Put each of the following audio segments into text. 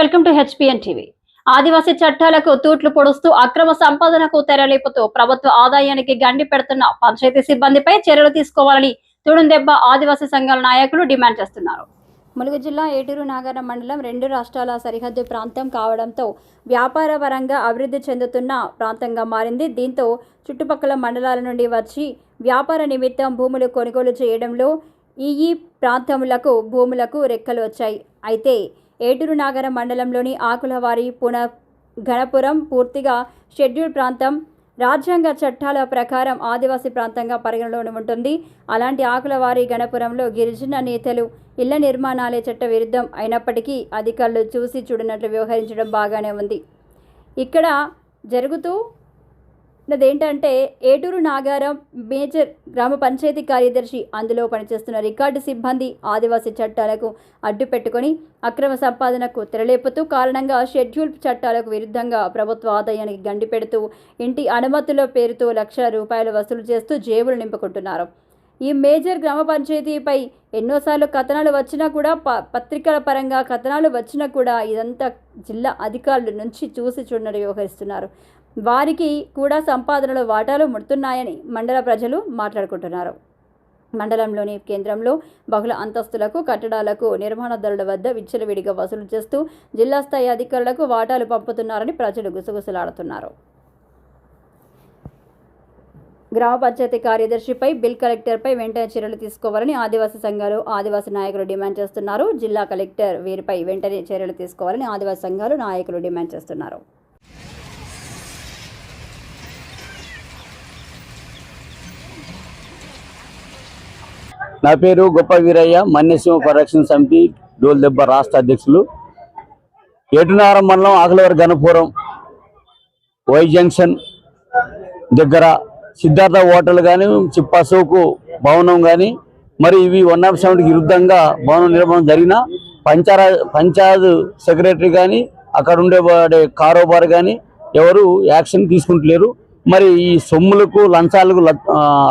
Welcome to HPN TV. Adivasi చట్టాలకు తూట్లు పొడుస్తూ అక్రమ సంపాదనకు తెరలేపుతూ ప్రభుత్వ ఆదాయానికి గండి పెడుతున్న పంచాయతీ సిబ్బందిపై చర్యలు తీసుకోవాలని తుడుందెబ్బ ఆదివాసీ సంఘాల నాయకులు డిమాండ్ చేస్తున్నారు. ములుగు జిల్లా ఏటూరు నాగారం మండలం రెండు రాష్ట్రాల సరిహద్దు ప్రాంతం కావడంతో వ్యాపార పరంగా అభివృద్ధి చెందుతున్న ప్రాంతంగా మారింది. దీంతో చుట్టుపక్కల మండలాల నుండి వచ్చి వ్యాపార నిమిత్తం భూములు కొనుగోలు చేయడంలో ఈ ప్రాంతములకు భూములకు రెక్కలు వచ్చాయి. అయితే ఏటూరు నాగరం మండలంలోని ఆకులవారి పున ఘనపురం పూర్తిగా షెడ్యూల్ ప్రాంతం రాజ్యాంగ చట్టాల ప్రకారం ఆదివాసీ ప్రాంతంగా పరిగణలోనే ఉంటుంది. అలాంటి ఆకులవారి గణపురంలో గిరిజన నేతలు ఇళ్ళ నిర్మాణాలే చట్ట విరుద్ధం అయినప్పటికీ అధికారులు చూసి చూడనట్లు వ్యవహరించడం బాగానే ఉంది. ఇక్కడ జరుగుతూ ఏంటంటే ఏటూరు నాగారం మేజర్ గ్రామ పంచాయతీ కార్యదర్శి అందులో పనిచేస్తున్న రికార్డు సిబ్బంది ఆదివాసీ చట్టాలకు అడ్డు పెట్టుకొని అక్రమ సంపాదనకు తెరలేపుతూ కారణంగా షెడ్యూల్ చట్టాలకు విరుద్ధంగా ప్రభుత్వ ఆదాయానికి గండి పెడుతూ ఇంటి అనుమతుల పేరుతో లక్షల రూపాయలు వసూలు చేస్తూ జేబులు నింపుకుంటున్నారు. ఈ మేజర్ గ్రామ పంచాయతీపై ఎన్నోసార్లు కథనాలు వచ్చినా కూడా ప పత్రికల పరంగా కథనాలు వచ్చినా కూడా ఇదంతా జిల్లా అధికారుల నుంచి చూసి చూడని వ్యవహరిస్తున్నారు వారికి కూడా సంపాదనలో వాటాలు ముడుతున్నాయని మండల ప్రజలు మాట్లాడుకుంటున్నారు. మండలంలోని కేంద్రంలో బహుళ అంతస్తులకు కట్టడాలకు నిర్మాణదారుల వద్ద విచ్చలవిడిగా వసూలు చేస్తూ జిల్లా స్థాయి అధికారులకు వాటాలు పంపుతున్నారని ప్రజలు గుసగుసలాడుతున్నారు. గ్రామ పంచాయతీ కార్యదర్శిపై బిల్ కలెక్టర్పై వెంటనే చర్యలు తీసుకోవాలని ఆదివాసీ సంఘాలు ఆదివాసీ నాయకులు డిమాండ్ చేస్తున్నారు. జిల్లా కలెక్టర్ వీరిపై వెంటనే చర్యలు తీసుకోవాలని ఆదివాసీ సంఘాలు నాయకులు డిమాండ్ చేస్తున్నారు. నా పేరు గొప్ప వీరయ్య మన్యసింహ పరిరక్షణ సమితి డోల్దెబ్బ రాష్ట్ర అధ్యక్షులు. ఏటునారం మండలం ఆకలవారి గణపురం వై జంక్షన్ దగ్గర సిద్ధార్థ హోటల్ కానీ చిప్పసోకు భవనం కానీ మరి ఇవి వన్ ఆఫ్ సెవెన్కి విరుద్ధంగా భవనం నిర్మాణం జరిగిన పంచారా పంచాయత్ సెక్రటరీ కానీ అక్కడ ఉండేవాడే కారోబార్ కానీ ఎవరు యాక్షన్ తీసుకుంటలేరు. మరి ఈ సొమ్ములకు లంచాలకు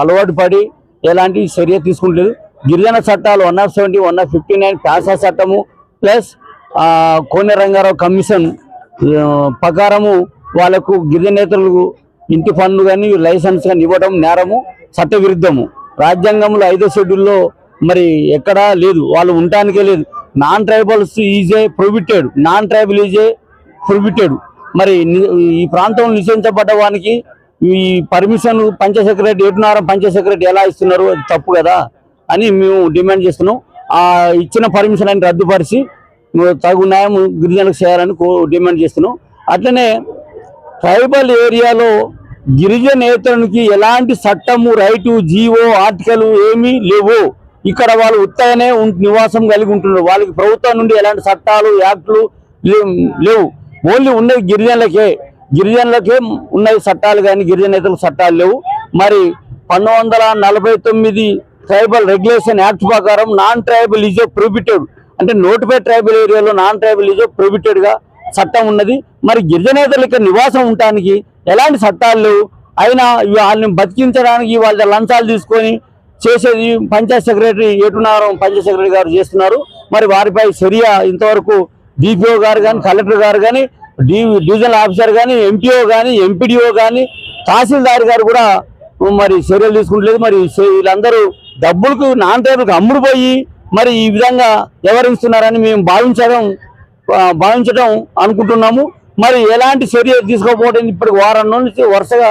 అలవాటు పడి ఎలాంటి చర్య తీసుకుంటలేదు. గిరిజన చట్టాలు one of seventy one of fifty nine PESA చట్టము ప్లస్ కోనె రంగారావు కమిషన్ ప్రకారము వాళ్ళకు గిరిజనేతలకు ఇంటి పన్ను కానీ లైసెన్స్ కానీ ఇవ్వడం నేరము చట్టవిరుద్ధము. రాజ్యాంగంలో ఐదో షెడ్యూల్లో మరి ఎక్కడా లేదు. వాళ్ళు ఉండటానికే లేదు. నాన్ ట్రైబల్స్ ఈజే ప్రొహిబిటెడ్. నాన్ ట్రైబల్ ఈజే ప్రొహిబిటెడ్. మరి ఈ ప్రాంతంలో నిషేధించబడ్డ వానికి ఈ పర్మిషన్ పంచ సెక్రటరీ ఏటున్నారం పంచ సెక్రటరీ ఎలా ఇస్తున్నారు? అది తప్పు కదా అని మేము డిమాండ్ చేస్తున్నాం. ఆ ఇచ్చిన పర్మిషన్ అని రద్దుపరిచి తగు న్యాయం గిరిజనులకు చేయాలని కో- డిమాండ్ చేస్తున్నాం. అట్లనే ట్రైబల్ ఏరియాలో గిరిజనేతరునికి ఎలాంటి చట్టము రైటు జీవో ఆర్టికల్ ఏమీ లేవు. ఇక్కడ వాళ్ళు ఉత్తగానే నివాసం కలిగి ఉంటున్నారు. వాళ్ళకి ప్రభుత్వం నుండి ఎలాంటి చట్టాలు యాక్టులు లేవు. ఓన్లీ ఉన్నది గిరిజనులకే. గిరిజనులకే ఉన్నాయి చట్టాలు కానీ గిరిజనేతలకు చట్టాలు లేవు. మరి పంతొమ్మిది నలభై తొమ్మిది ట్రైబల్ రెగ్యులేషన్ యాక్ట్ ప్రకారం నాన్ ట్రైబల్ ఈజ్ ప్రొహిబిటెడ్ అంటే నోటిఫై ట్రైబల్ ఏరియాలో నాన్ ట్రైబల్ ఈజ్ ప్రొహిబిటెడ్గా చట్టం ఉన్నది. మరి గిరిజనేతలు ఇక్కడ నివాసం ఉండటానికి ఎలాంటి చట్టాలు లేవు. అయినా వాళ్ళని బతికించడానికి వాళ్ళ లంచాలు తీసుకొని చేసేది పంచాయత్ సెక్రటరీ ఏటునారం పంచాయత్ సెక్రటరీ గారు చేస్తున్నారు. మరి వారిపై చర్య ఇంతవరకు డిపిఓ గారు కానీ కలెక్టర్ గారు కానీ డి డివిజనల్ ఆఫీసర్ కానీ ఎంపీఓ కానీ ఎంపీడీఓ కానీ తహసీల్దార్ గారు కూడా మరి చర్యలు తీసుకుంటలేదు. మరి వీళ్ళందరూ డబ్బులకు నాన్ ట్రైబులకు అమ్ముడు మరి ఈ విధంగా వ్యవహరిస్తున్నారని మేము భావించడం భావించడం అనుకుంటున్నాము. మరి ఎలాంటి చర్య తీసుకోకపోవడం ఇప్పటికి వారం నుంచి వరుసగా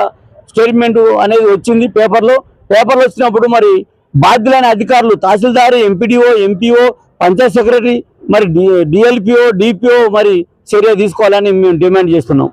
స్టేట్మెంట్ అనేది వచ్చింది పేపర్లో. పేపర్లు వచ్చినప్పుడు మరి బాధ్యులైన అధికారులు tahsildar MPDO MPO panchayat secretary మరి డిఎల్పిఓ డిపిఓ మరి చర్య తీసుకోవాలని మేము డిమాండ్ చేస్తున్నాం.